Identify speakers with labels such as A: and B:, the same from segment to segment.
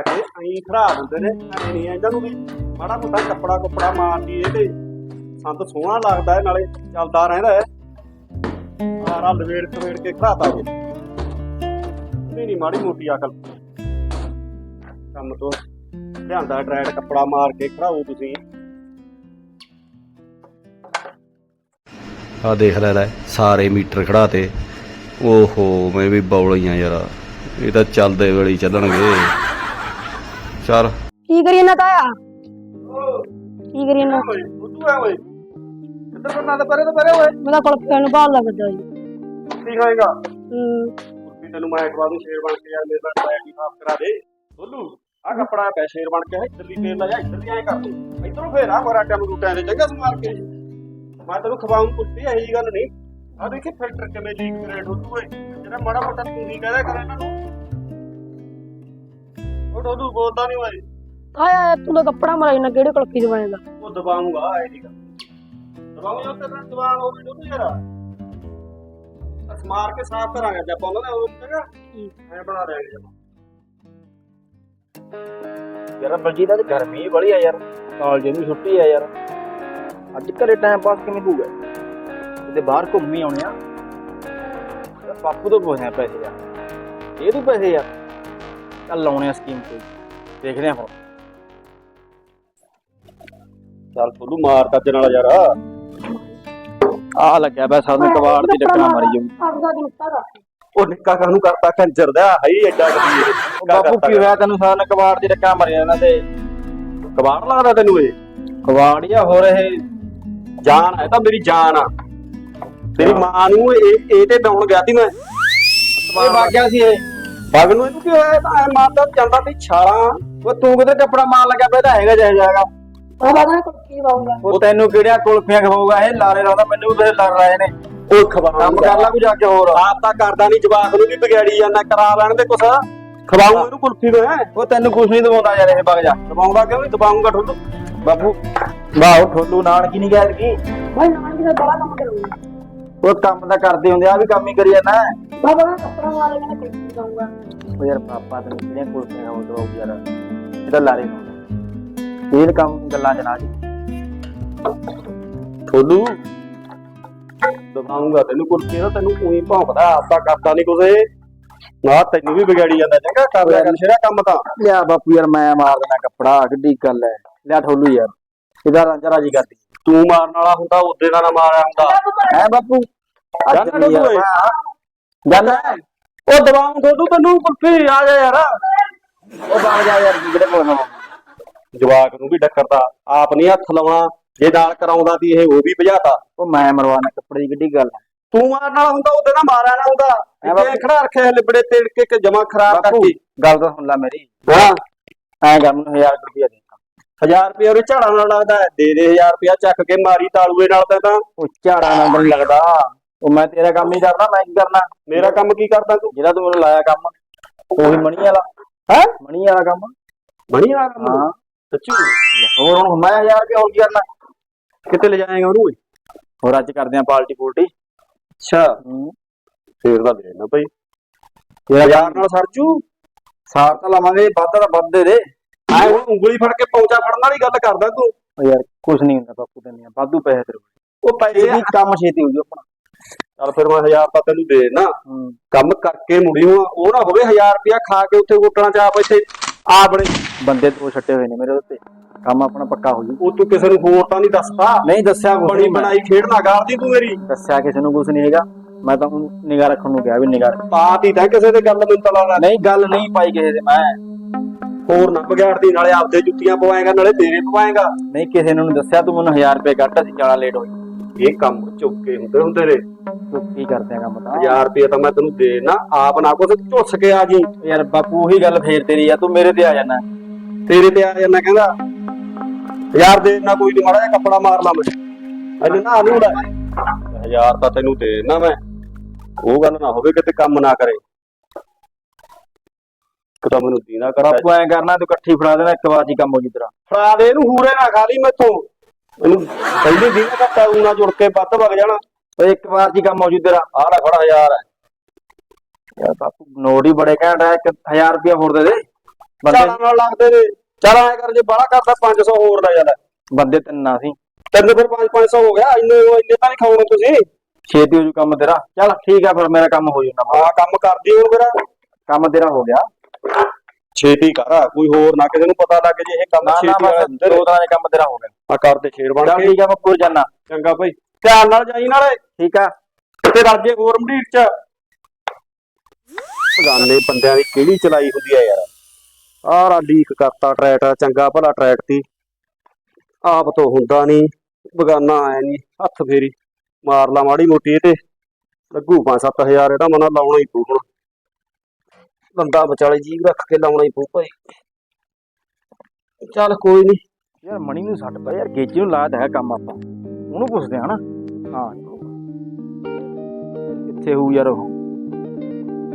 A: ਲਿਆ ਕੇ ਐਂ ਖੜਾ ਦਿੰਦੇ ਨੇ, ਐ ਨਹੀਂ ਇਹਨਾਂ ਨੂੰ ਵੀ ਮਾੜਾ ਮੋਟਾ ਕੱਪੜਾ ਕੁੱਪੜਾ ਮਾਰਦੀ ਇਹ ਤੇ ਸੰਤ ਸੋਹਣਾ ਲੱਗਦਾ ਹੈ, ਨਾਲੇ ਚੱਲਦਾ ਰਹਿੰਦਾ ਹੈ। ਸਾਰਾ ਲਵੇੜ ਕਵੇੜ ਕੇ ਖੜਾਤਾ ਜੀ ਨਹੀਂ ਨਹੀਂ ਮਾੜੀ ਮੋਟੀ ਅਕਲ। ਕੰਮ ਤੋਂ ਲਿਆਂਦਾ ਡਰੈਡ ਕੱਪੜਾ ਮਾਰ ਕੇ ਖੜਾਓ ਤੁਸੀਂ।
B: ਆ ਦੇਖ ਲੈ ਲੈ, ਸਾਰੇ ਮੀਟਰ ਖੜਾਤੇ। ਓਹੋ, ਮੈਂ ਵੀ ਬੌਲੀਆਂ ਯਾਰ। ਇਹ ਤਾਂ ਚੱਲਦੇ ਵੇਲੇ ਚੱਲਣਗੇ। ਚੱਲ।
C: ਕੀ ਕਰੀਏ ਨਾ ਤਾਇਆ? ਕੀ ਕਰੀਏ ਨਾ?
A: ਬੁੱਧੂ ਆ ਓਏ ਕਿੱਧਰ ਕਰਨਾ ਤੇ ਪਰੇ ਤੇ ਪਰੇ ਓਏ
C: ਮੇਰਾ ਕੋਲ ਪੈਨ ਬਾਲ ਲੱਗਦਾ ਜੀ।
A: ਕੀ ਖਾਏਗਾ
C: ਹੂੰ।
A: ਵੀ ਤੈਨੂੰ ਮੈਂ ਇੱਕ ਵਾਰ ਨੂੰ ਸ਼ੇਰ ਬਣ ਕੇ ਯਾਰ ਮੇਰੇ ਨਾਲ ਟਾਇਰ ਦੀ ਸਾਫ਼ ਕਰਾ ਦੇ। ਬੋਲੂ ਆ ਕੱਪੜਾ ਪੈ ਸ਼ੇਰ ਬਣ ਕੇ ਇੱਧਰਲੀ ਫੇਰ ਲੈ ਜਾ ਇੱਧਰ ਐ ਕਰ ਤੂੰ ਇੱਧਰੋਂ ਫੇਰ ਆ ਮਰਾ ਟਾਈਮ ਰੂਟਾਂ ਦੇ ਚੰਗਾ ਸਮਾਰ ਕੇ। ਮੈਂ ਤੈਨੂੰ ਖਵਾਉਂ ਕੁੱਤੀ ਇਹੀ ਜੀ ਗੱਲ ਨਹੀਂ। ਆ ਦੇਖੀ ਫਿਲਟਰ ਕਿਵੇਂ ਲੀਕ ਕਰੇ ਡੋਲੂ ਓਏ। ਜਿਹੜਾ ਮਾੜਾ ਮੋਟਾ ਤੂੰ ਨਹੀਂ ਕਹਦਾ ਕਰ ਇਹਨਾਂ ਨੂੰ। ਉਹ ਡੋਲੂ ਬੋਲਦਾ ਨਹੀਂ ਓਏ
C: ਤਾਇਆ ਤੂੰ ਤਾਂ ਕੱਪੜਾ ਮਾਰਾ ਨਾ ਕਿਹੜੇ ਕੋਲ ਕੀ ਦਵਾਏਗਾ
A: ਉਹ ਦਬਾਉਂਗਾ ਇਹ ਨਹੀਂ ਗੱਲ ਦਬਾਉਂਗਾ ਉਹ ਤੇਰਾ ਦਬਾਉਣ ਉਹ ਵੀ ਡੋਲੂ ਯਾਰ ਸਮਾਰ ਕੇ ਸਾਫ਼ ਕਰਾਂਗੇ ਜੇ ਆਪਾਂ ਉਹਨਾਂ ਦਾ ਉਹ ਚੰਗਾ ਐ ਬਣਾ ਦੇਾਂਗੇ ਆਪਾਂ
D: ਯਾਰ ਬਲਜੀਤ ਅੱਜ ਗਰਮੀ ਬੜੀ ਆ ਯਾਰ। ਕਾਲਜ ਨੂੰ ਛੁੱਟੀ ਆ ਯਾਰ। ਅੱਜ ਘਰੇ ਟਾਈਮ ਪਾਸ ਕਿਵੇਂ ਹੋਊਗਾ? ਕਿਤੇ ਬਾਹਰ ਘੁੰਮੀ ਆਉਣੇ ਆ? ਯਾਰ ਬਾਪੂ ਤੋਂ ਪੁੱਛਿਆ ਪੈਸੇ ਯਾਰ। ਇਹ ਤੂੰ ਪੈਸੇ ਯਾਰ। ਚੱਲ ਲਾਉਣੇ ਆ ਸਕੀਮ ਕੋਈ। ਦੇਖਦੇ ਆ ਹੁਣ।
A: ਚੱਲ ਫੁੱਲੂ ਮਾਰ ਕੱਜ ਨਾਲ ਯਾਰ।
D: ਆ ਲੱਗਿਆ ਬੈ ਸਾਹਮਣੇ ਕਬਾੜ ਦੀ ਟੱਕਰਾਂ ਮਾਰੀ ਜਾਊ।
C: ਆਪਦਾ
A: ਉਹ ਨਿੱਕਾ ਕਾਹਨੂੰ ਕਰਤਾ ਕੰਜਰ ਦਾ। ਹਈ ਐਡਾ
D: ਉਹ ਬਾਪੂ ਕੀ ਹੋਇਆ ਤੈਨੂੰ? ਸਾਹਮਣੇ ਕਬਾੜ ਦੀ ਟੱਕਰਾਂ ਮਾਰੀ ਇਹਨਾਂ ਤੇ
A: ਕਬਾੜ ਲੱਗਦਾ ਤੈਨੂੰ ਇਹ?
D: ਕਬਾੜ ਹੀ ਆ ਹੋ ਰਹੇ
A: ਜਾਨ ਹੈ ਤਾਂ ਮੇਰੀ ਜਾਨ ਆ। ਤੇਰੀ ਮਾਂ ਨੂੰ ਇਹ ਇਹ ਤੇ ਡਾਉਣ ਗਿਆ ਸੀ ਮੈਂ।
D: ਇਹ ਵਾਗਿਆ ਸੀ ਇਹ।
A: ਬਗ ਨੂੰ ਇਹਨੂੰ ਕੀ ਹੋਇਆ ਤਾਂ ਐ ਮਾਰਦਾ ਜਾਂਦਾ ਤੇ ਛਾਲਾਂ।
D: ਉਹ ਤੂੰ ਕਿਤੇ ਟੱਪੜਾ ਮਾਰ ਲੱਗਿਆ ਪਿਆ ਤਾਂ ਹੈਗਾ ਜਿਹਾ ਜਾਗਾ
C: ਬਾਬਾ ਦਾ ਕੋਲ ਕੀ ਦਵਾਉਂਗਾ
D: ਉਹ ਤੈਨੂੰ ਕਿਹੜੀਆਂ ਕੁਲਫੀਆਂ ਖਵਾਊਗਾ? ਇਹ ਲਾਰੇ ਲਾਉਂਦਾ ਮੈਨੂੰ ਵੀ ਲੜ ਰਹੇ ਨੇ।
A: ਉਹ ਖਵਾ
D: ਕੰਮ ਕਰ ਲੈ ਕੋਈ ਜਾ ਕੇ ਹੋਰ।
A: ਆਪ ਤਾਂ ਕਰਦਾ ਨਹੀਂ ਜਵਾਕ ਨੂੰ ਵੀ ਵਿਗਾੜੀ ਜਾਂਦਾ ਕਰਾ ਲੈਣ ਤੇ ਕੁਛ। ਖਵਾਉਂ ਇਹਨੂੰ ਕੁਲਫੀ ਮੈਂ।
D: ਉਹ ਤੈਨੂੰ ਕੁਛ ਨਹੀਂ ਦਵਾਉਂਦਾ ਯਾਰ ਇਹ ਵਗ ਜਾ।
A: ਦਬਾਉਂਦਾ ਕਿਉਂ ਨਹੀਂ ਦਬਾਉਂਗਾ ਠੁੱਲੂ।
D: ਬਾਪੂ ਵਾਹ ਠੋਲੂ ਨਾਨਕੀ ਨਹੀਂ ਗਿਆ ਕੀ
C: ਭਾਈ ਨਾਨ ਕੀ ਦਾ ਬੜਾ ਕੰਮ ਕਰੂੰਗਾ।
D: ਉਹ ਕੰਮ ਤਾਂ ਕਰਦੇ ਹੁੰਦੇ ਆ ਵੀ ਕੰਮ ਹੀ ਕਰੀ ਜਾਂਦਾ।
C: ਬਾਬਾ ਕੱਪੜਾ ਨਾ ਕੋਲ ਕੀ ਦਵਾਉਂਗਾ
D: ਉਹ ਯਾਰ ਪਾਪਾ ਦਵਾਉ ਯਾਰ। ਇਹ ਤਾਂ ਲਾਰੇ ਲਾਉਂਦਾ ਇਹ ਕੰਮ ਗੱਲਾਂ ਚ ਨਾ ਜੀ
A: ਠੋਲੂ ਦਬਾਉਂਗਾ ਤੈਨੂੰ ਕੁਲਫੀ ਦਾ ਤੈਨੂੰ ਉਹੀ ਭੌਂਕਦਾ ਆਪ ਤਾਂ ਕਰਦਾ ਨਹੀਂ ਕੁਛ ਨਾ ਤੈਨੂੰ ਵੀ ਵਿਗਾੜੀ ਜਾਂਦਾ ਚੰਗਾ ਕਰ ਲਿਆ ਕਰ ਸ਼ੇਰਾ ਕੰਮ ਤਾਂ।
D: ਲਿਆ ਬਾਪੂ ਯਾਰ ਮੈਂ ਮਾਰ ਦੇਣਾ ਕੱਪੜਾ ਕਿੱਡੀ ਗੱਲ ਹੈ ਲਿਆ ਠੋਲੂ ਯਾਰ। ਇਹਦਾ ਰਾਂਝਾ ਰਾਜੀ ਕਰਦੀ।
A: ਤੂੰ ਮਾਰਨ ਵਾਲਾ ਹੁੰਦਾ ਉਹਦੇ ਦਾ ਨਾ ਮਾਰਿਆ ਹੁੰਦਾ।
D: ਹੈ ਬਾਪੂ। ਹੈ
A: ਉਹ ਦਬਾਉਂ ਠੋਲੂ ਤੈਨੂੰ ਕੁਲਫੀ ਆ ਜਾ ਯਾਰ।
D: ਉਹ ਬਾਹਰ ਜਾ ਯਾਰ ਜਿਹੜੇ ਕੋਲ
A: ਜਵਾਕ ਨੂੰ ਵੀ ਡੱਕਰਦਾ। ਆਪ ਨਹੀਂ ਹੱਥ ਲਾਉਣਾ। ਜੇ ਨਾਲ ਕਰਾਉਂਦਾ ਸੀ ਇਹ ਉਹ ਵੀ ਭਜਾਤਾ।
D: ਉਹ ਮੈਂ ਮਰਵਾਣਾ ਕੱਪੜੇ ਦੀ ਕਿੱਡੀ ਗੱਲ ਹੈ
A: ਤੂੰ ਮਾਰਨ ਵਾਲਾ ਹੁੰਦਾ ਉਹਦੇ ਨਾਲ ਮਾਰਿਆ ਨਾ ਹੁੰਦਾ।
D: ਐ ਬਾਪੂ।
A: ਖੜਾ ਰੱਖਿਆ ਲਿਬੜੇ ਤੇੜ ਕੇ ਜਮਾ ਖਰਾਬ
D: ਬਾਪੂ
A: ਕਰਤੀ
D: ਗੱਲ ਤਾਂ ਸੁਣ ਲੈ ਮੇਰੀ।
A: ਹਾਂ।
D: ਐਂ ਕਰ ਮੈਨੂੰ 1000 ਰੁਪਇਆ ਦੇ।
A: 1000 ਰੁਪਏ ਉਹਦੇ ਝਾੜਾਂ ਨਾਲ ਲੱਗਦਾ ਹੈ। ਦੇ ਦੇ 1000 ਰੁਪਇਆ ਚੱਕ ਕੇ ਮਾਰੀ ਤਾਲੂਏ ਨਾਲ ਤਾਂ ਤਾਂ।
D: ਉਹ ਝਾੜਾ ਨੰਬਰ ਨਹੀਂ ਲੱਗਦਾ। ਉਹ ਮੈਂ ਤੇਰਾ ਕੰਮ ਹੀ ਕਰਨਾ ਮੈਂ ਕੀ ਕਰਨਾ?
A: ਮੇਰਾ ਕੰਮ ਕੀ ਕਰਦਾ ਤੂੰ?
D: ਜਿਹੜਾ ਤੂੰ ਮੈਨੂੰ ਲਾਇਆ ਕੰਮ। ਉਹੀ ਮਣੀ ਵਾਲਾ।
A: ਹੈ?
D: ਮਣੀ ਵਾਲਾ ਕੰਮ।
A: ਬਣੀ ਆ ਕੰਮ?
D: ਹਾਂ।
A: ਸੱਚੀ?
D: ਹੋਰ ਹੁਣ ਮੈਂ 1000 ਰੁਪਇਆ ਹੋਰ ਕੀ ਕਰਨਾ?
A: ਕਿੱਥੇ ਲੈ ਜਾਏਗਾ ਉਹਨੂੰ ਓਏ?
D: ਹੋਰ ਅੱਜ ਕਰਦੇ ਆ ਪਾਰਟੀ ਪੂਰਟੀ
A: ਅੱਛਾ। ਫੇਰ ਤਾਂ ਦੇ ਨਾ ਭਾਈ।
D: ਤੇਰਾ
A: 1000 ਨਾਲ ਸਰਜੂ
D: ਸਾਰ ਤਾਂ ਲਵਾਂਗੇ ਵੱਧ ਤਾਂ ਵੱਧ ਦੇ ਦੇ।
A: ਹੁਣ ਉਂਗਲੀ ਫੜ ਕੇ ਪੌਂਚਾ ਫੜਨ ਵਾਲੀ ਗੱਲ ਕਰਦਾ ਤੂੰ।
D: ਯਾਰ ਕੁਝ ਨਹੀਂ ਹੁੰਦਾ ਬਾਪੂ ਤੈਨੂੰ ਵਾਧੂ ਪੈਸੇ ਤੇਰੇ ਕੋਲ।
A: ਉਹ ਪੈਸੇ
D: ਵੀ ਕੰਮ ਛੇਤੀ ਹੋ ਜੂ ਆਪਣਾ।
A: ਚੱਲ ਫਿਰ ਮੈਂ 1000 ਤਾਂ ਤੈਨੂੰ ਦੇ ਨਾ
D: ਹੂੰ।
A: ਕੰਮ ਕਰਕੇ ਮੁੜੀ ਹੂੰ ਉਹ ਨਾ ਹੋਵੇ 1000 ਰੁਪਇਆ ਖਾ ਕੇ ਉੱਥੇ ਹੋਟਲਾਂ 'ਚ ਆਪ ਇੱਥੇ ਆ ਬਣੇ।
D: ਬੰਦੇ ਦੋ ਛੱਟੇ ਹੋਏ ਨੇ ਮੇਰੇ ਉੱਤੇ। ਕੰਮ ਆਪਣਾ ਪੱਕਾ ਹੋ ਜੂ।
A: ਉਹ ਤੂੰ ਕਿਸੇ ਨੂੰ ਹੋਰ ਤਾਂ ਨਹੀਂ ਦੱਸਦਾ।
D: ਨਹੀਂ ਦੱਸਿਆ ਕੁਛ
A: ਬਣੀ
D: ਨੀ ਮੈਂ।
A: ਬਣਾਈ ਕਰਦੀ ਤੂੰ ਮੇਰੀ।
D: ਦੱਸਿਆ ਕਿਸੇ ਨੂੰ ਕੁਝ ਨਹੀਂ ਹੈਗਾ। ਮੈਂ ਤਾਂ ਨਿਗਾਹ ਰੱਖਣ ਨੂੰ ਕਿਹਾ ਵੀ ਨਿਗਾਹ
A: ਪਾਤੀ ਤਾਂ ਕਿਸੇ ਤੇ ਗੱਲ ਮੈਨੂੰ ਤਾਂ ਲੱਗਦਾ।
D: ਨਹੀਂ ਗੱਲ ਨਹੀਂ ਪਾਈ ਕਿਸੇ ਦੇ ਮੈਂ
A: ਹੋਰ ਨਾ ਵਿਗਾੜਦੀ ਨਾਲੇ ਆਪਦੇ ਜੁੱਤੀਆਂ ਪਵਾਏਗਾ ਨਾਲੇ ਤੇਰੇ ਪਵਾਏਗਾ।
D: ਨਹੀਂ ਕਿਸੇ ਨੂੰ ਨੀ ਦੱਸਿਆ ਤੂੰ ਮੈਨੂੰ 1000 ਰੁਪਏ ਕੱਢ ਅਸੀਂ ਚਾਲਾ ਲੇਟ ਹੋਈ
A: ਇਹ ਕੰਮ ਚੁੱਕ ਕੇ ਹੁੰਦੇ ਹੁੰਦੇ ਨੇ।
D: ਤੂੰ ਕੀ ਕਰਦੇ ਆ ਕੰਮ ਤਾਂ
A: 1000 ਰੁਪਏ ਤਾਂ ਮੈਂ ਤੈਨੂੰ ਦੇ ਨਾ ਆਪ ਨਾ ਕੁਛ ਝੁੱਸ ਕੇ ਆ ਜੀ
D: ਯਾਰ ਬਾਪੂ ਉਹੀ ਗੱਲ ਫੇਰ ਤੇਰੀ ਆ ਤੂੰ ਮੇਰੇ ਤੇ ਆ ਜਾਣਾ।
A: ਤੇਰੇ ਤੇ ਆ ਜਾਂਦਾ ਕਹਿੰਦਾ। ਯਾਰ ਦੇ ਨਾ ਕੋਈ ਨੀ ਮਾੜਾ ਜਿਹਾ ਕੱਪੜਾ ਮਾਰ ਲਾ ਮੈਂ। ਅਜੇ ਨਾ ਨੂੰ ਲੈ ਹਜ਼ਾਰ ਤਾਂ ਤੈਨੂੰ ਦੇ ਨਾ ਮੈਂ। ਉਹ ਗੱਲ ਨਾ ਹੋਵੇ ਕਿਤੇ ਕੰਮ ਨਾ ਕਰੇ। ਕਿਤਾ ਮੈਨੂੰ ਦੀਨਾ ਕਰਾ
D: ਬਾਪੂ ਐ ਕਰਨਾ ਤੂੰ ਇਕੱਠੀ ਫੜਾ ਦੇਣਾ ਇੱਕ ਵਾਰ ਹੀ ਕੰਮ ਹੋ ਜੂ ਤੇਰਾ।
A: ਫੜਾ ਦੇ ਇਹਨੂੰ ਹੂਰੇ ਨਾ ਖਾ ਲਈ ਮੈਥੋਂ। ਇਹਨੂੰ ਪਹਿਲੀ ਦਿਨ ਘੱਟਾ ਊ ਨਾ ਜੁੜ ਕੇ ਵੱਧ ਵਗ ਜਾਣਾ।
D: ਓਏ ਇੱਕ ਵਾਰ ਹੀ ਕੰਮ ਹੋ ਜੂ ਤੇਰਾ।
A: ਆਹ ਲੈ ਫੜਾ ਹਜ਼ਾਰ ਹੈ
D: ਯਾਰ ਬਾਪੂ ਨੋਟ ਹੀ ਬੜੇ ਘੈਂਟ ਆ 1000 ਰੁਪਏ ਹੋਰ ਦੇ ਦੇ। ਬੰਦੇ
A: ਨਾਲ ਲੱਗਦੇ ਨੇ। ਚੱਲ ਐ ਕਰ ਜੇ ਬਾਹਲਾ ਕਰਦਾ 500 ਹੋਰ ਲੈ ਜਾਂਦਾ
D: ਬੰਦੇ ਤਿੰਨ ਆ ਸੀ।
A: ਤਿੰਨ ਫਿਰ 5 500 ਹੋ ਗਿਆ। ਇੰਨੇ ਉਹ ਇੰਨੇ ਤਾਂ ਨਹੀਂ ਖਾਉਣੇ ਤੁਸੀਂ।
D: ਛੇਤੀ ਹੋ ਜੂ ਕੰਮ ਤੇਰਾ। ਚੱਲ ਠੀਕ ਆ ਫਿਰ ਮੇਰਾ ਕੰਮ ਹੋ ਜਾਣਾ
A: ਆ ਕੰਮ ਕਰਦੀ ਹੁਣ ਮੇਰਾ
D: ਕੰਮ ਤੇਰਾ ਹੋ ਗਿਆ।
A: ਛੇਤੀ ਕਰ ਕੋਈ ਹੋਰ ਨਾ ਕਿਸੇ ਨੂੰ ਪਤਾ ਲੱਗ ਜੇ ਇਹ ਕੰਮ
D: ਨਾ ਨਾ
A: ਛੇਤੀ ਵਾਲਾ
D: ਬਸ
A: ਹੁੰਦੇ
D: ਦੋ ਤਰ੍ਹਾਂ ਦੇ ਕੰਮ ਤੇਰਾ ਹੋ ਗਿਆ
A: ਆ ਕਰਦੇ ਛੇੜ ਬਣ
D: ਚੱਲ
A: ਕੇ।
D: ਠੀਕ ਆ ਮੈਂ ਪੁਰ ਜਾਣਾ
A: ਚੰਗਾ ਭਾਈ। ਧਿਆਨ ਨਾਲ ਜਾਈ ਨਾਲੇ।
D: ਠੀਕ ਆ।
A: ਤੇ ਰਲ ਜੇ ਹੋਰ ਮੰਡੀਰ ਚ। ਬਗਾਨੇ ਬੰਦਿਆਂ ਦੀ ਕਿਹੜੀ ਚਲਾਈ ਹੁੰਦੀ ਆ ਯਾਰ। ਆਹ ਲੀਕ ਕਰਤਾ ਟਰੈਕਟਰ ਚੰਗਾ ਭਲਾ ਟਰੈਕਟ ਤੀ ਆਪ ਤੋਂ ਹੁੰਦਾ ਨਹੀਂ ਬਗਾਨਾ ਆਇਆ ਨਹੀਂ ਹੱਥ ਫੇਰੀ। ਮਾਰ ਲਾ ਮਾੜੀ ਮੋਟੀ ਇਹ ਤੇ। ਲੱਗੂ 5-7000 ਇਹਦਾ ਮਨਾ ਲਾਉਣਾ ਹੀ ਪਊ ਹੁਣ। ਬੰਦਾ ਵਿਚਾਲੇ ਜੀਵ ਰੱਖ ਕੇ ਲਾਉਣਾ ਹੀ ਪਊ ਭਾਈ। ਚੱਲ ਕੋਈ ਨਹੀਂ
D: ਯਾਰ ਮਣੀ ਨੂੰ ਛੱਡ ਪਾ ਯਾਰ ਗੇਜੀ ਨੂੰ ਲਾਦ ਹੈ ਕੰਮ ਆਪਾਂ। ਉਹਨੂੰ ਪੁੱਛਦੇ ਆ ਹਨਾ। ਹਾਂ ਕਿੱਥੇ ਹੋਊ ਯਾਰ ਉਹ?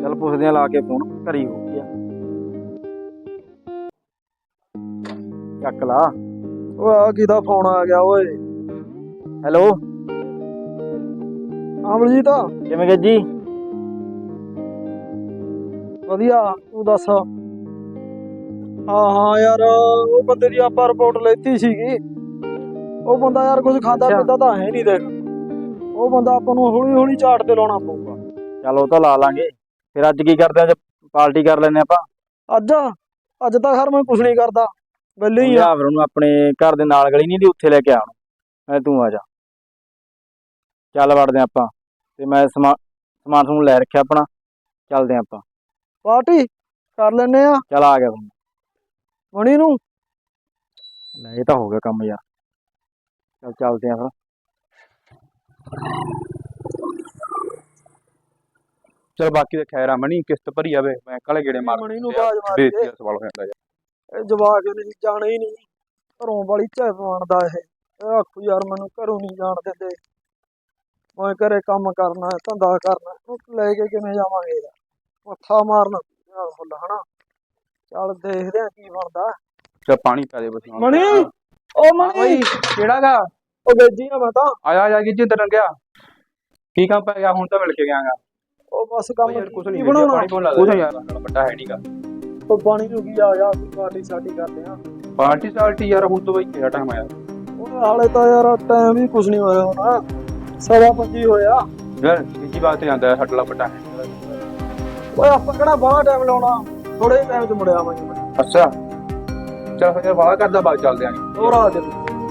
D: ਚੱਲ ਪੁੱਛਦੇ ਆ ਲਾ ਕੇ ਫੋਨ ਘਰੀ ਹੋ ਗਿਆ। ਚੱਕ ਲਾ।
E: ਓਏ ਆ ਕਿਹਦਾ ਫੋਨ ਆ ਗਿਆ ਓਏ?
D: ਹੈਲੋ?
E: ਅਮਰਜੀਤ
D: ਕਿਵੇਂ ਗੇਜੀ
E: ਵਧੀਆ ਤੂੰ ਦੱਸ। ਹਾਂ ਹਾਂ ਯਾਰ ਉਹ ਬੰਦੇ ਦੀ ਆਪਾਂ ਰਿਪੋਰਟ ਲੈਤੀ ਸੀਗੀ। ਉਹ ਬੰਦਾ ਯਾਰ ਕੁਝ ਖਾਂਦਾ। ਪੀਂਦਾ ਤਾਂ ਹੈ ਨਹੀਂ ਦੇਖ। ਉਹ ਬੰਦਾ ਆਪਾਂ ਨੂੰ ਹੌਲੀ ਹੌਲੀ ਝਾੜ ਤੇ ਲਾਉਣਾ ਪਊਗਾ।
D: ਚੱਲ ਉਹ ਤਾਂ ਲਾ ਲਾਂਗੇ। ਫਿਰ ਅੱਜ ਕੀ ਕਰਦੇ ਅੱਜ ਪਾਰਟੀ ਕਰ ਲੈਨੇ ਆਪਾਂ।
E: ਅੱਜ? ਅੱਜ ਤਾਂ ਖਰ ਮੈਂ ਕੁਝ ਨਹੀਂ ਕਰਦਾ। ਹੀ ਆ।
D: ਫਿਰ ਉਹਨੂੰ ਆਪਣੇ ਘਰ ਦੇ ਨਾਲ ਗਲੀ ਨਹੀਂ ਦੀ ਉੱਥੇ ਲੈ ਕੇ ਆਉਣ ਐ ਤੂੰ ਆ ਜਾ। ਚੱਲ ਵੜਦੇ ਆਪਾਂ। ਤੇ ਮੈਂ ਸਮਾ- ਸਮਾਨ ਸਮੂਨ ਲੈ ਰੱਖਿਆ ਆਪਣਾ। ਚੱਲਦੇ ਆਪਾਂ।
E: ਪਾਰਟੀ ਕਰ ਲੈਨੇ ਆ।
D: ਚੱਲ ਆ ਗਿਆ ਹੁਣ
E: ਮਣੀ ਨੂੰ?
D: ਲੈ ਇਹ ਤਾਂ ਹੋ ਗਿਆ ਕੰਮ ਯਾਰ। ਚੱਲ ਚੱਲਦੇ ਆ ਫਿਰ।
F: ਚਲ ਬਾਕੀ ਦੇ ਖੈਰ ਆ ਮਣੀ ਕਿਸ਼ਤ ਭਰੀ ਜਾਵੇ ਮੈਂ ਕਾਲੇ ਗੇੜੇ ਮਾਰ
E: ਮਣੀ ਨੂੰ ਬਾਜ ਮਾਰ
F: ਬੇਇੱਜ਼ਤੀ
E: ਕੇ।
F: ਦਾ ਸਵਾਲ ਹੋ ਜਾਂਦਾ ਯਾਰ।
E: ਇਹ ਜਵਾਕ ਨੇ ਜਾਣਾ ਹੀ ਨਹੀਂ। ਘਰੋਂ ਵਾਲੀ ਝੈ ਪਾਉਣਦਾ ਇਹ। ਇਹ ਆਖੂ ਯਾਰ ਮੈਨੂੰ ਘਰੋਂ ਨਹੀਂ ਜਾਣ ਦਿੰਦੇ। ਮੈਂ ਘਰੇ ਕੰਮ ਕਰਨਾ ਧੰਦਾ ਕਰਨਾ ਉਹ ਲੈ ਕੇ ਕਿਵੇਂ ਜਾਵਾਂਗੇ ਯਾਰ? ਮੱਥਾ ਮਾਰਨਾ ਯਾਰ ਫੁੱਲ ਹਨਾ? ਚੱਲ ਦੇਖਦੇ ਆ ਕੀ ਬਣਦਾ।
F: ਚਲ ਪਾਣੀ ਪਾ ਦੇ ਬਸ
E: ਮਣੀ ਉਹ ਮਣੀ
F: ਕਿਹੜਾਗਾ
E: ਉਹ ਗੱਜੀ ਆ ਮੈਂ ਤਾਂ।
F: ਆਇਆ ਆ ਜਾ ਕਿ ਜਿੱਦ ਗਿਆ ਕੀ ਕੰਮ ਪੈ ਗਿਆ? ਹੁਣ ਤਾਂ ਮਿਲ ਕੇ ਗਿਆਗਾ
E: ਉਹ ਬਸ ਕੰਮ
F: ਯਾਰ ਕੁਛ
E: ਕੀ
F: ਨਹੀਂ
E: ਬਣਾਉਣਾ?
F: ਪਾਣੀ ਪਾਉਣ ਯਾਰ ਵੱਡਾ ਹੈ ਨਹੀਂਗਾ
E: ਉਹ ਪਾਣੀ ਨੂੰ ਕੀ ਆ ਜਾ ਅਸੀਂ ਪਾਰਟੀ ਸਾਡੀ ਕਰਦੇ ਆ
F: ਪਾਰਟੀ ਸਾਲਟੀ ਯਾਰ ਹੁਣ ਤੋਂ ਬਈ ਕਿਹੜਾ ਟਾਈਮ ਆਇਆ।
E: ਉਹ ਹਾਲੇ ਤਾਂ ਯਾਰ ਟਾਈਮ ਹੀ ਕੁਝ ਨਹੀਂ ਹੋਇਆ ਹੋਣਾ। ਸਵਾ ਪੰਜੀ ਹੋਇਆ।
F: ਯਾਰ ਤੀਜੀ ਬਾਤ ਤੇ ਜਾਂਦਾ ਸਾਡਾ ਵੱਡਾ ਹੈ
E: ਓਏ ਆਪਾਂ ਕਿਹੜਾ ਬਾਹਲਾ ਟਾਈਮ ਲਾਉਣਾ? ਥੋੜੇ ਟਾਈਮ ਚ ਮੁੜਿਆ ਆਵਾਂਗੇ
F: ਅੱਛਾ। ਚਲ ਫਿਰ ਵਾਹ ਕਰਦਾ ਬਾਅਦ ਚੱਲਦੇ ਆਂ
E: ਹੋਰ ਆ ਜਾ।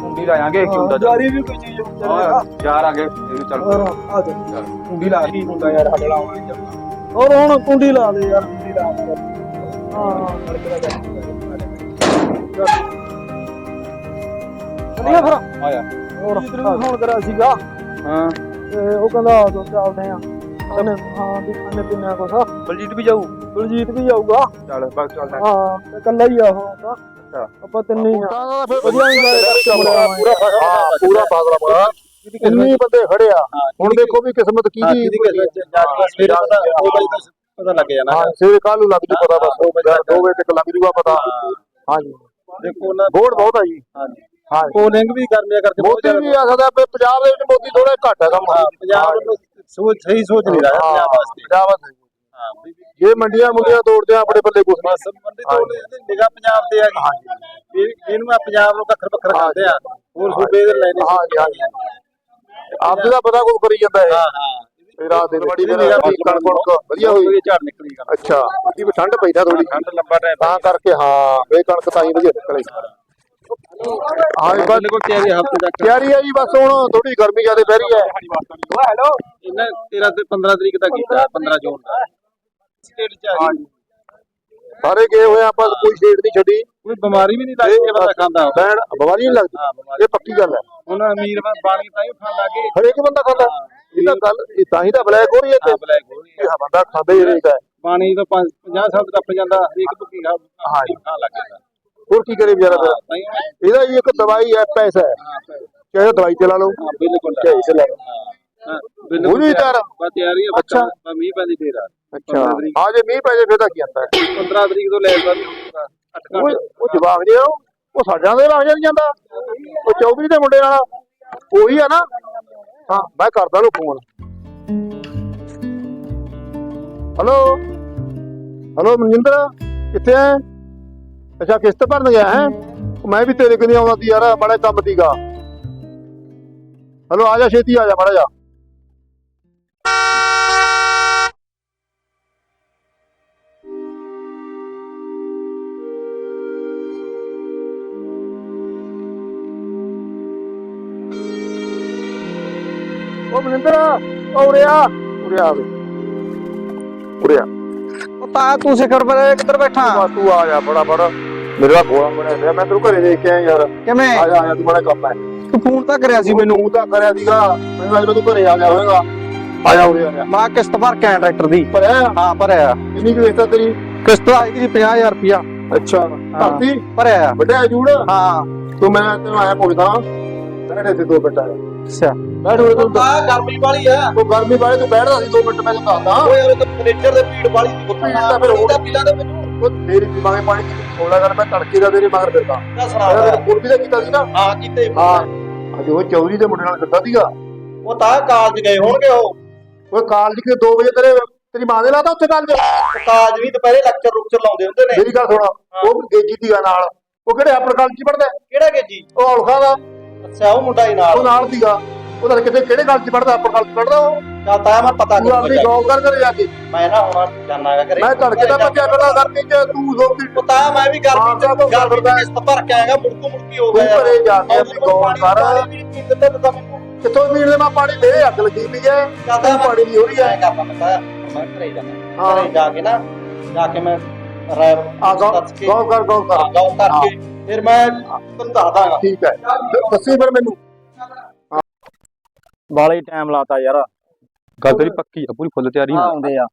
F: ਕੁੰਡੀ ਲਾਵਾਂਗੇ ਕੀ ਹੁੰਦਾ
E: ਜਾਰੀ ਵੀ ਕੋਈ ਚੀਜ਼ ਚੱਲੇਗਾ
F: ਹਾਂ ਯਾਰ ਆ ਗਏ ਇਹ ਵੀ ਚੱਲ।
E: ਹੋਰ ਆ ਜਾ।
F: ਕੁੰਡੀ ਲਾ ਕੀ ਹੁੰਦਾ ਯਾਰ ਸਾਡੇ ਲਾਵਾਂਗੇ ਚੱਲਣਾ
E: ਹੋਰ ਹੁਣ ਕੁੰਡੀ ਲਾ ਦੇ ਯਾਰ ਕੁੰਡੀ ਲਾ ਦੇ। ਹਾਂ ਹਾਂ ਲੜਕੇ ਦਾ ਵਧੀਆ ਫਿਰ।
F: ਆਇਆ।
E: ਹੋਰ ਨੂੰ ਫੋਨ ਕਰਿਆ ਸੀਗਾ।
F: ਹਾਂ।
E: ਤੇ ਉਹ ਕਹਿੰਦਾ ਚੱਲਦੇ ਆ। ਉਹਨੇ ਹਾਂ ਵੀ ਖਾਣੇ ਪੀਣੇ ਆ ਕੁਛ।
F: ਬਲਜੀਤ ਵੀ ਜਾਊ।
E: ਬਲਜੀਤ ਵੀ ਜਾਊਗਾ।
F: ਚੱਲ ਬਸ ਚੱਲਦਾ
E: ਹਾਂ ਤੇ ਇਕੱਲਾ ਹੀ ਆ ਉਹ ਤਾਂ।
F: ਅੱਛਾ।
E: ਆਪਾਂ ਤਿੰਨੇ ਹੀ ਆ। ਵਧੀਆ
G: ਹਾਂ ਪੂਰਾ ਪਾਗਲਾ ਬਣਾ 19 ਬੰਦੇ ਖੜੇ ਆ। ਹੁਣ ਦੇਖੋ ਵੀ ਕਿਸਮਤ? ਕਿਹਦੀ
D: ਸਵੇਰੇ ਪਤਾ ਦੋ ਵਜੇ ਤੱਕ ਪਤਾ ਲੱਗ ਜਾਣਾ।
G: ਹਾਂ ਸਵੇਰੇ ਕੱਲ ਨੂੰ ਲੱਗ ਜੂ ਪਤਾ ਬਸ। 2 ਵਜੇ ਤੱਕ। ਲੱਗ ਜੂਗਾ ਪਤਾ। ਹਾਂਜੀ।
D: ਦੇਖੋ ਨਾ।
G: ਬਹੁਤ ਆ ਜੀ।
D: ਹਾਂਜੀ
G: ਹਾਂ
D: ਪੋਲਿੰਗ ਵੀ ਕਰਨੇ ਕਰਕੇ ਬਹੁਤ
G: ਮੋਦੀ ਵੀ ਆ ਸਕਦਾ ਪੰਜਾਬ ਦੇ ਵਿੱਚ ਮੋਦੀ ਥੋੜਾ ਘੱਟ ਹੈ ਕੰਮ
D: ਪੰਜਾਬ ਸੋਚ ਸਹੀ ਸੋਚ ਨਹੀਂ ਰਿਹਾ। ਪੰਜਾਬ ਵਾਸਤੇ।
G: ਪੰਜਾਬ ਵਾਸਤੇ।
D: ਹਾਂ ਵੀ
G: ਜੇ ਮੰਡੀਆਂ ਮੁੰਡੀਆਂ ਤੋੜਦੇ ਆ ਆਪਣੇ ਬੱਲੇ ਕੁਛ ਨਹੀਂ।
D: ਬਸ ਮੰਡੀ ਤੋਂ ਨਿਗਾਹ ਪੰਜਾਬ ਤੇ ਆ ਗਈ। ਇਹ- ਇਹਨੂੰ ਆ ਪੰਜਾਬ ਨੂੰ ਵੱਖਰ ਵੱਖਰ ਕਰਦੇ ਆ। ਹੋਰ ਸੂਬੇ ਦੇ ਲੈਣੇ
G: ਹਾਂਜੀ ਹਾਂਜੀ। ਆਪਦੇ ਦਾ ਪਤਾ ਕੁਝ ਕਰੀ ਜਾਂਦਾ ਹੈ
D: ਹਾਂ ਹਾਂ।
G: ਇਹ ਰਾਤ ਦੇ ਬੜੀ ਦੇ ਕਣਕ ਕੁਣਕ ਵਧੀਆ ਹੋਈ।
D: ਝਾੜ ਨਿਕਲੀ ਗੱਲ
G: ਅੱਛਾ। ਕੀ ਠੰਡ ਪਈ ਨਾ ਥੋੜੀ
D: ਠੰਡ ਲੰਬਾ ਟਾਈਮ
G: ਤਾਂ ਕਰਕੇ ਹਾਂ ਇਹ ਕਣਕ ਤਾਂ ਹੀ ਵਧੀਆ ਨਿਕਲੀ। ਹਾਂ ਇਹ ਬਸ
D: ਕੋ ਤਿਆਰੀ ਹਫ਼ਤੇ ਤੱਕ
G: ਤਿਆਰੀ ਹੈ ਜੀ ਬਸ ਹੁਣ ਥੋੜੀ ਗਰਮੀ ਜ਼ਿਆਦਾ ਪੈ ਰਹੀ ਹੈ।
D: ਹੈਲੋ ਇਹਨਾਂ 13 ਤੇ 15 ਤਰੀਕ ਤੱਕ ਕੀਤਾ 15 ਜੂਨ ਦਾ ਸਟੇਟ ਚ ਆ ਗਈ।
G: ਸਾਰੇ ਗਏ ਹੋਏ ਆਪਾਂ ਕੋਈ ਸ਼ੇਡ ਨਹੀਂ ਛੱਡੀ।
D: ਕੋਈ ਬਿਮਾਰੀ ਵੀ ਨਹੀਂ ਲੱਗਦੀ ਬੰਦਾ ਖਾਂਦਾ।
G: ਲੈਣ ਬਿਮਾਰੀ ਨਹੀਂ ਲੱਗਦੀ। ਇਹ ਪੱਕੀ ਗੱਲ ਹੈ।
D: ਹੁਣ ਅਮੀਰ ਬਣ ਬਾਣੀ ਤਾਂ ਹੀ ਖਾਣ ਲੱਗੇ
G: ਹਰੇਕ ਬੰਦਾ ਖਾਂਦਾ। ਇਹ ਤਾਂ ਗੱਲ ਇਹ ਤਾਂ ਹੀ ਤਾਂ ਬਲੈਕ ਹੋ ਰਹੀ ਹੈ ਤੇ
D: ਬਲੈਕ ਹੋ ਰਹੀ ਹੈ।
G: ਇਹ ਬੰਦਾ ਖਾਂਦਾ ਹੀ ਰਹਿੰਦਾ।
D: ਪਾਣੀ ਤੋਂ 50 ਸਾਲ ਟੱਪ ਜਾਂਦਾ ਹਰੇਕ ਭੁੱਕੀ ਖਾ ਲੱਗ ਜਾਂਦਾ।
G: ਹੋਰ ਕੀ ਕਰੇ ਵਿਚਾਰਾ ਫਿਰ? ਇਹਦਾ ਜੀ ਇੱਕ ਦਵਾਈ ਹੈ ਪੈਸਾ ਹੈ। ਚਾਹੇ ਦਵਾਈ ਤੇ ਲਾ ਲਓ।
D: ਬਿਲਕੁਲ।
G: ਚਾਹੇ ਇਸੇ ਲਾ ਲਓ।
D: ਬਿਲਕੁਲ।
G: ਜੀ ਤਿਆਰ?
D: ਬਸ ਤਿਆਰੀ ਹੈ
G: ਅੱਛਾ।
D: ਬੱਚਾ ਮੀਂਹ ਪੈਂਦੀ ਫੇਰ ਆ
G: ਅੱਛਾ। ਹਾਂ ਜੇ ਮੀਂਹ ਪੈ ਜੇ ਫਿਰ ਤਾਂ ਕੀ ਆਂਦਾ
D: 15 ਤਰੀਕ ਤੋਂ ਲੈ ਬਾਅਦ ਹੋਊਗਾ 8
G: ਉਹ
D: ਘੰਟੇ।
G: ਉਹ ਜਵਾਕ ਜੇ ਉਹ ਸਾਡਿਆਂ ਦੇ ਲੱਗ ਜਾਂਦਾ। ਉਹ ਚੌਧਰੀ ਦੇ ਮੁੰਡੇ ਨਾਲ ਉਹੀ ਆ ਨਾ। ਹਾਂ ਮੈਂ ਕਰਦਾ ਨੂੰ ਫੋਨ ਹਲੋ ਹਲੋ ਮਨਿੰਦਰ ਕਿੱਥੇ ਐ? ਅੱਛਾ ਕਿਸ਼ਤ ਭਰਨ ਗਿਆ ਹੈ ਮੈਂ ਵੀ ਤੇਰੇ ਕੋਲ ਨਹੀਂ ਆਉਣਾ ਸੀ ਯਾਰ ਬੜਾ ਕੰਮ ਸੀਗਾ ਹਲੋ ਆ ਜਾ ਛੇਤੀ ਆ ਜਾ ਮਾੜਾ ਜਾ ਉਹ ਮਨਿੰਦਰ ਉਰੇ ਆ ਉਰੇ ਆ ਵੇ ਉਰੇ ਆ
E: ਉਹ ਤਾਂ ਤੂੰ ਸਿਖਰ ਪਰ ਕਿੱਧਰ ਬੈਠਾ
G: ਬਸ ਤੂੰ ਆ ਜਾ ਬੜਾ ਬੜਾ ਮੇਰੇ ਦਾ ਗੋਲਾ ਬਣਿਆ ਪਿਆ ਮੈਂ ਤੈਨੂੰ ਘਰੇ ਦੇਖ ਕੇ ਆਇਆ ਯਾਰ।
E: ਕਿਵੇਂ?
G: ਆ ਜਾ ਆ ਜਾ ਤੂੰ ਬੜਾ ਕੰਮ ਹੈ।
E: ਤੂੰ ਫੋਨ ਤਾਂ ਕਰਿਆ ਸੀ ਮੈਨੂੰ।
G: ਤੂੰ ਤਾਂ ਕਰਿਆ ਸੀਗਾ। ਮੈਨੂੰ ਅੱਜ ਤੂੰ ਘਰੇ ਆ ਗਿਆ ਹੋਵੇਗਾ ਆ ਜਾ ਉਰੇ ਆ ਜਾ।
E: ਮੈਂ ਕਿਸ਼ਤ ਭਰ ਕੇ ਆਇਆ ਟਰੈਕਟਰ ਦੀ।
G: ਪਰ ਹੈ
E: ਹਾਂ ਭਰਿਆ।
G: ਕਿੰਨੀ ਕੁ ਵੇਚਦਾ ਤੇਰੀ?
E: ਕਿਸ਼ਤ ਆਈ ਸੀ 50000 ਰੁਪਿਆ
G: ਅੱਛਾ ਧਰਤੀ
E: ਭਰਿਆ।
G: ਵੱਡਾ ਜੂੜ?
E: ਹਾਂ।
G: ਤੂੰ ਮੈਂ ਤੈਨੂੰ ਆਇਆ ਪੁੱਛਦਾ। ਬੈਠ ਇੱਥੇ ਦੋ ਮਿੰਟ ਆ ਜਾ।
E: ਅੱਛਾ।
G: ਬੈਠ ਉਰੇ ਤੂੰ।
A: ਆ ਗਰਮੀ ਵਾਲੀ ਆ।
G: ਤੂੰ ਗਰਮੀ ਬਾਰੇ ਤੂੰ ਬੈਠਦਾ ਸੀ ਦੋ ਮਿੰਟ ਮੈਂ ਤੈਨੂੰ ਦੱਸਦਾ।
A: ਓਏ ਯਾਰ ਤੇ ਫਰਨੀਚਰ ਦੇ ਭੀੜ ਵਾਲੀ
G: ਭੀੜ ਤਾਂ ਫਿਰ ਹੋਰ-
A: ਪੀਲਾ ਦੇ ਮੈਨੂੰ
G: ਉਹ ਤੇਰੀ ਦਿਮਾਗੇ ਪਾਣੀ ਦੀ ਸੋਲਾ ਕਰ ਮੈਂ ਤੜਕੇ ਦਾ ਤੇਰੇ ਮਗਰ ਫਿਰਦਾ।
A: ਕਿਆ ਸੁਣਾ।
G: ਫੋਨ ਵੀ ਤਾਂ ਕੀਤਾ ਸੀ ਨਾ?
A: ਹਾਂ ਕੀਤੇ
G: ਹਾਂ ਅੱਜ ਉਹ ਚੌਧਰੀ ਦੇ ਮੁੰਡੇ ਨਾਲ ਫਿਰਦਾ ਸੀਗਾ।
A: ਉਹ ਤਾਂ ਕਾਲਜ ਗਏ ਹੋਣਗੇ ਉਹ।
G: ਉਹ ਕਾਲਜ ਕੇ 2 ਵਜੇ ਤੇਰੇ ਤੇਰੀ ਮਾਂ ਨੇ ਲਾਤਾ ਉੱਥੇ ਕਾਲਜ
A: ਉਹ ਕਾਲਜ ਵੀ ਦੁਪਹਿਰੇ ਲੈਕਚਰ ਰੁਕਚਰ ਲਾਉਂਦੇ ਹੁੰਦੇ ਨੇ।
G: ਮੇਰੀ ਗੱਲ ਸੁਣਾ ਉਹ ਗੇਜੀ ਦੀਗਾ ਨਾਲ। ਉਹ ਕਿਹੜੇ ਆਪਣੇ ਕਾਲਜ ਚ ਪੜਦਾ
A: ਕਿਹੜਾ ਗੇ ਜੀ
G: ਉਹ ਔਲਖਾ ਦਾ।
A: ਅੱਛਾ ਉਹ ਮੁੰਡਾ ਹੀ ਨਾਲ।
G: ਉਹ ਨਾਲ ਸੀਗਾ। ਉਹਦਾ ਕਿਤੇ ਕਿਹੜੇ ਕਾਲਜ ਚ ਪੜਦਾ ਆਪਣੇ ਕਾਲਜ ਚ ਪੜਦਾ ਉਹ?
A: ਚੱਲ ਤਾਂ ਮੈਂ ਪਤਾ
G: ਤੂੰ ਆਪਣੀ
A: ਕਰੂੰਗਾ
G: ਗੌਰ ਕਰ ਕਰ ਜਾ ਕੇ।
A: ਮੈਂ ਨਾ ਹੁਣ ਜਾਣਾਗਾ ਕਰੇ
G: ਮੈਂ ਤੜਕੇ ਦਾ ਭੱਜਿਆ ਕਰਦਾ ਗਰਮੀ ਚ ਤੂੰ ਲੋਕੀ
A: ਉਹ ਤਾਂ ਮੈਂ ਵੀ ਗਰਮੀ
G: ਹਾਂ,
A: ਚ
G: ਤਾਂ
A: ਗਰਮੀ ਚ ਕਿਸ਼ਤ ਭਰ ਕੇ ਆਏਗਾ ਮੁੜਕੂ ਮੁੜਕੀ ਹੋ
G: ਤੂੰ
A: ਗਿਆ।
G: ਘਰੇ ਜਾ ਕੇ ਆਪਣੀ ਗੌਰ ਕਰ।
A: ਪੀਂਦੇ ਤੇ ਤਾਂ ਮੈਨੂੰ
G: ਕਿੱਥੋਂ ਪੀਣ ਦੇ ਮੈਂ ਪਾਣੀ ਦੇ ਅੱਗ ਲੱਗੀ ਪਈ ਐ।
A: ਮੈਂ
G: ਪਾਣੀ ਨਹੀਂ ਹੋ ਰਹੀ ਐ
A: ਐ ਕਰਨਾ ਪਤਾ ਮੈਂ ਘਰੇ ਜਾਣਾ
G: ਹਾਂ।
A: ਘਰੇ ਜਾ ਕੇ ਨਾ ਜਾ ਕੇ ਮੈਂ ਰੈਪ
G: ਆ ਗੌਰ
A: ਦੱਸ ਕੇ
G: ਗੌਰ ਕਰ ਗੌਰ ਕਰ।
A: ਕਰਕੇ ਫਿਰ ਮੈਂ ਤੁਹਾਨੂੰ ਦੱਸ ਦਾਂਗਾ
G: ਠੀਕ ਹੈ ਤੇ ਦੱਸੀ ਫਿਰ ਮੈਨੂੰ।
D: ਬਾਲੇ ਟਾਈਮ ਲਾਤਾ ਯਾਰ।
F: ਗੱਲ ਤੇਰੀ ਪੱਕੀ ਆ ਪੂਰੀ ਫੁੱਲ ਤਿਆਰੀ
D: ਆ
F: ਆ
D: ਆਉਂਦੇ ਆ।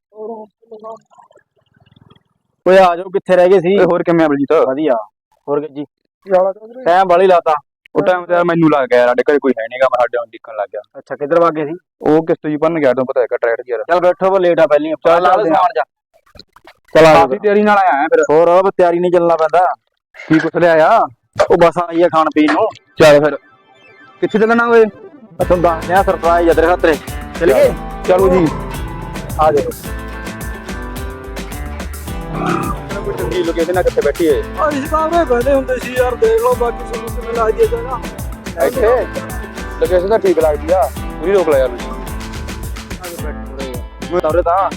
D: ਓਏ ਆ ਜਾਓ ਕਿੱਥੇ ਰਹਿ ਗਏ ਸੀ?
F: ਓਏ ਹੋਰ ਕਿਵੇਂ ਆ ਬਲਜੀਤ?
D: ਵਧੀਆ। ਹੋਰ ਜੀ? ਟਾਈਮ ਬਾਲੀ ਲਾਤਾ।
F: ਉਹ ਟਾਈਮ ਤੇ ਯਾਰ ਮੈਨੂੰ ਲੱਗ ਗਿਆ ਯਾਰ ਸਾਡੇ ਘਰੇ ਕੋਈ ਹੈ ਨਹੀਂਗਾ ਮੈਂ ਸਾਡੇ ਨਾਲ ਡਿੱਕਣ ਲੱਗ ਗਿਆ।
D: ਅੱਛਾ ਕਿੱਧਰ ਵਾਗੇ ਸੀ?
F: ਉਹ ਕਿਸ਼ਤ ਜੀ ਭੰਨ ਗਿਆ ਤੈਨੂੰ ਪਤਾ ਹੈਗਾ ਟਰੈਕਟਰ ਯਾਰ।
D: ਚੱਲ ਬੈਠੋ ਬੋ ਲੇਟ ਆ ਪਹਿਲੀ।
F: ਚੱਲ ਆ।
D: ਸਮਾਨ ਜਾ। ਚਲ ਆ
F: ਕਾਫੀ ਤਿਆਰੀ ਨਾਲ ਆਇਆ ਫਿਰ।
D: ਹੋਰ ਉਹ ਤਿਆਰੀ ਨਹੀਂ ਚੱਲਣਾ ਪੈਂਦਾ।
F: ਕੀ ਕੁਛ ਲਿਆਇਆ
D: ਉਹ ਬਸ ਆਈ ਆ ਖਾਣ ਪੀਣ ਨੂੰ।
F: ਚੱਲ ਫਿਰ। ਕਿੱਥੇ ਚੱਲਣਾ ਓਏ?
D: ਤੁਹਾਨੂੰ ਦੱਸਦੇ ਆ ਸਰਪ੍ਰਾਈਜ਼ ਆ ਤੇਰੇ ਖਾਤਰੇ। ਚੱਲ ਗਏ
F: ਚਲੋ ਜੀ
D: ਆ ਜਾਓ
F: ਕੋਈ ਚੰਗੀ ਲੋਕੇਸ਼ਨ ਆ ਕਿੱਥੇ ਬੈਠੀ ਏ
E: ਅਸੀਂ ਕਾਹਵੇਂ ਕਹਿੰਦੇ ਹੁੰਦੇ ਸੀ ਯਾਰ ਦੇਖ ਲਓ ਬਾਕੀ ਤੁਹਾਨੂੰ ਕਿਵੇਂ ਲੱਗਦੀ ਹੈ ਜਗ੍ਹਾ
F: ਇੱਥੇ ਲੋਕੇਸ਼ਨ ਤਾਂ ਠੀਕ ਲੱਗਦੀ ਆ ਪੂਰੀ ਰੋਕ ਲੈ ਯਾਰ
D: ਤੌਰੇ ਤਾਂ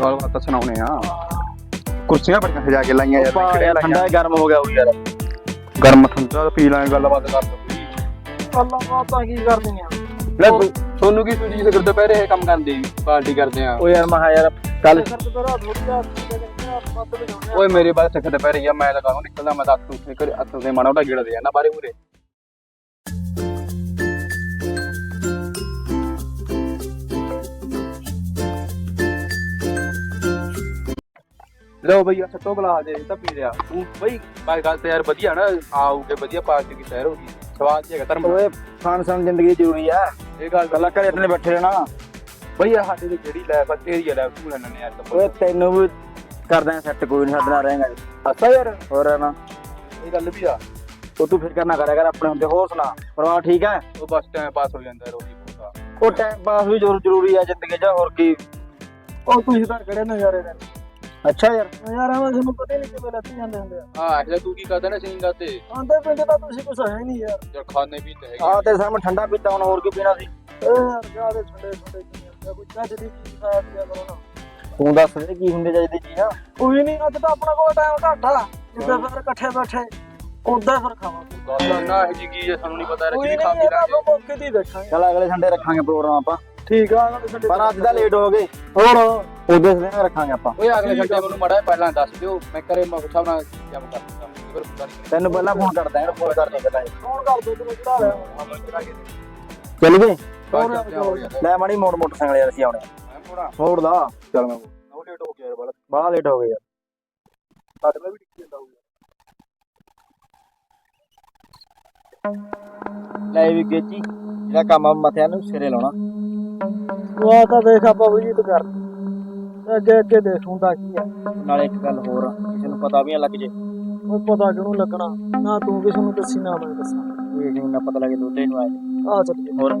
F: ਗੱਲ ਬਾਤ ਸੁਣਾਉਣੇ ਆ ਕੁਰਸੀਆਂ ਬੜੀਆਂ ਸਜਾ ਕੇ ਲਾਈਆਂ ਯਾਰ
D: ਪਾ
F: ਕਿਹੜੀਆਂ
D: ਯਾਰ ਠੰਡਾ ਹੀ ਗਰਮ ਹੋ ਗਿਆ ਉਹ ਯਾਰ
F: ਗਰਮ ਠੰਡਾ ਪੀ ਲਾਂਗੇ ਗੱਲਬਾਤ ਕਰ ਲਓ
E: ਅੱਲਾ ਬਾਤਾਂ ਕੀ ਕਰਦੀਆਂ
F: ਲੈ ਤੁਹਾਨੂੰ ਕੀ ਤੁਸੀਂ ਸਿਰ ਦੁਪਹਿਰੇ ਇਹ ਕੰਮ ਕਰਦੇ ਪਾਰਟੀ ਕਰਦੇ ਆ?
D: ਉਹ ਯਾਰ ਮਹਾ ਯਾਰ ਕੱਲ
F: ਓਏ ਮੇਰੇ ਬਾਅਦ ਸਿਰ ਦੁਪਹਿਰੇ ਆ ਮੈਂ ਤਾਂ ਨਿਕਲਦਾ ਮੈਂ ਤਾਂ ਅੱਤ ਉੱਤੇ ਕਰ ਅੱਤ ਦੇ ਮਾੜਾ ਮੋਟਾ ਗੇੜਾ ਦੇ ਜਾਂਦਾ ਬਾਰੇ ਮੂਰੇ ਲੋ ਭਈਆ ਸੱਤੋ ਬਲਾ ਦੇ ਤਾਂ ਪੀ ਲਿਆ ਤੂੰ ਬਈ ਬਾਈ ਗੱਲ ਤੇ ਯਾਰ ਵਧੀਆ ਨਾ ਆਉਗੇ ਵਧੀਆ ਪਾਰਟੀ ਦੀ ਸੈਰ ਹੋਗੀ ਸਵਾਲ ਜੀ ਹੈਗਾ ਧਰਮ
D: ਓਏ ਖਾਨ ਸਾਨ ਜ਼ਿੰਦਗੀ ਜ਼ਰੂਰੀ ਆ।
F: ਇਹ ਗੱਲ
D: ਕੱਲਾ ਘਰੇ ਬੈਠੇ ਰਹਿਣਾ।
F: ਸਾਡੇ ਲੈਬ ਆ ਤੇਰੀ ਲੈਬ ਤੂੰ ਲੈਣਾ ਨੇ ਯਾਰ ਤਾਂ
D: ਓਏ ਤੈਨੂੰ ਵੀ ਕਰਦਾ ਸੈੱਟ ਕੋਈ ਨਹੀਂ ਸਾਡੇ ਨਾਲ ਰਹੇਗਾ
F: ਅੱਛਾ ਯਾਰ।
D: ਹੋਰ ਨਾ।
F: ਇਹ ਗੱਲ ਵੀ ਆ।
D: ਉਹ ਤੂੰ ਫਿਕਰ ਨਾ ਕਰਿਆ ਕਰ ਆਪਣੇ ਹੁੰਦੇ ਹੋਰ ਸੁਣਾ ਠੀਕ ਹੈ
F: ਉਹ ਬਸ ਟਾਈਮ ਪਾਸ ਹੋ ਜਾਂਦਾ ਰੋਟੀ ਪੂਰਾ
D: ਉਹ ਟਾਈਮ ਪਾਸ ਵੀ ਜ਼ਰੂਰ ਜ਼ਰੂਰੀ ਆ ਜ਼ਿੰਦਗੀ 'ਚ ਹੋਰ ਕੀ।
E: ਉਹ ਤੁਸੀਂ ਤਾਂ ਕਿਹੜੇ ਨਜ਼ਾਰੇ ਨੇ
D: ਅੱਛਾ ਯਾਰ।
E: ਨਜ਼ਾਰਾ ਮੈਂ ਤੁਹਾਨੂੰ ਪਤਾ ਹੀ ਨਹੀਂ ਕਿਵੇਂ ਲੱਤੀ ਜਾਂਦੇ ਹੁੰਦੇ ਆ।
F: ਹਾਂ ਇਹ ਤੂੰ ਕੀ ਕਰਦਾ ਨਾ ਸਿੰਗਾ ਤੇ
E: ਆਂਦੇ ਪਿੰਡ ਤਾਂ ਤੁਸੀਂ ਕੁਛ ਹੈ ਨਹੀਂ ਯਾਰ।
F: ਯਾਰ ਖਾਣੇ ਵੀ ਤੇ ਹੈਗੇ
D: ਆ ਤੇ ਸਾਹਮਣੇ ਠੰਡਾ ਪੀਤਾ ਹੁਣ ਹੋਰ ਕੀ ਪੀਣਾ ਸੀ?
E: ਏ ਯਾਰ ਜਾ ਦੇ ਛੱਡੇ ਛੱਡੇ ਕੀ ਹੁੰਦਾ ਕੋਈ ਚੱਜ ਦੀ ਚੀਜ਼ ਖਾਇਆ ਪੀਆ ਕਰੋ ਨਾ।
D: ਤੂੰ ਦੱਸ ਦੇ ਕੀ ਹੁੰਦੇ ਚਾਹੀਦੀ ਚੀਜ਼। ਆ
E: ਕੋਈ ਨਹੀਂ ਅੱਜ ਤਾਂ ਆਪਣਾ ਕੋਲ ਟਾਈਮ ਘੱਟਾ ਜਿੱਦਾਂ ਫਿਰ ਇਕੱਠੇ ਬੈਠੇ ਉਦਾਂ ਫਿਰ ਖਾਵਾਂਗੇ।
F: ਗੱਲ ਨਾ ਇਹ ਜੀ ਕੀ ਹੈ ਸਾਨੂੰ ਨਹੀਂ ਪਤਾ ਰਜੀ
E: ਨਹੀਂ
F: ਖਾ ਪੀ
E: ਇਹਦਾ
F: ਲਾਂਗੇ
E: ਆਪਾਂ ਮੌਕੇ ਤੇ ਹੀ ਦੇਖਾਂਗੇ।
D: ਚਲ ਅਗਲੇ ਸੰਡੇ ਰੱਖਾਂਗੇ ਪ੍ਰੋਗਰਾਮ ਆਪਾਂ।
E: ਠੀਕ ਆ ਸੰਡੇ
D: ਪਰ ਅੱਜ ਦਾ ਲੇਟ ਹੋ ਗਏ।
E: ਹੋਰ?
D: ਉਹਦੇ ਦਿਨ ਰੱਖਾਂਗੇ ਆਪਾਂ।
F: ਓਏ ਅਗਲੇ ਘੰਟੇ ਮੈਨੂੰ ਮੜਾ ਪਹਿਲਾਂ ਦੱਸ ਦਿਓ। ਮੈਂ ਕਰੇ ਮੈਂ ਸਾਹਿਬ ਨਾਲ ਜਮ ਕਰ ਨਹੀਂ
D: ਤੈਨੂੰ ਪਹਿਲਾਂ ਫੋਨ ਕਰਦਾ ਹਾਂ ਫੋਨ ਕਰ ਦੇ ਪਹਿਲਾਂ।
E: ਫੋਨ ਕਰ ਦੋ ਤੈਨੂੰ ਚੜਾ ਲਿਆ
F: ਆਪਾਂ ਚਲਾ ਕੇ
D: ਚੱਲ ਗਏ
F: ਗਿਆ
D: ਲੈ ਮਾੜੀ ਮੋੜ ਮੋਟਰਸਾਈਕਲ ਯਾਰ ਅਸੀਂ ਆਉਣੇ
F: ਮੈਂ ਥੋੜਾ
D: ਮੋੜ ਦਾ
F: ਚੱਲ ਮੈਂ ਉਹ ਲੇਟ ਹੋ ਗਿਆ ਯਾਰ ਬੜਾ
D: ਬੜਾ ਲੇਟ ਹੋ ਗਏ ਯਾਰ।
F: ਸਾਡੇ ਨਾਲ ਵੀ ਟਿੱਕੀ ਜਾਂਦਾ ਹੋਊਗਾ।
D: ਲੈ ਵੀ ਗੇਜੀ ਜਿਹੜਾ ਕੰਮ ਆ ਮਥਿਆਂ ਨੂੰ ਸਿਰੇ ਲਾਉਣਾ।
E: ਤੂੰ ਆ ਤਾਂ ਦੇਖ ਆਪਾਂ ਵੀ ਤੂੰ ਕਰ ਤੇ ਅੱਗੇ ਅੱਗੇ ਦੇਖ ਹੁੰਦਾ ਕੀ ਆ।
D: ਨਾਲੇ ਇੱਕ ਗੱਲ ਹੋਰ ਆ ਕਿਸੇ ਨੂੰ ਪਤਾ ਵੀ ਨਾ ਲੱਗ ਜੇ।
E: ਉਹ ਪਤਾ ਕਿਹਨੂੰ ਲੱਗਣਾ ਨਾ ਤੂੰ ਕਿਸੇ ਨੂੰ ਦੱਸੀ ਨਾ ਮੈਂ ਦੱਸਾਂ।
D: ਇਹ ਨਹੀਂ ਨਾ ਪਤਾ ਲੱਗੇ ਦੋਤੇ ਨੂੰ ਆਏ।
E: ਆ ਚੱਲ
D: ਹੋਰ?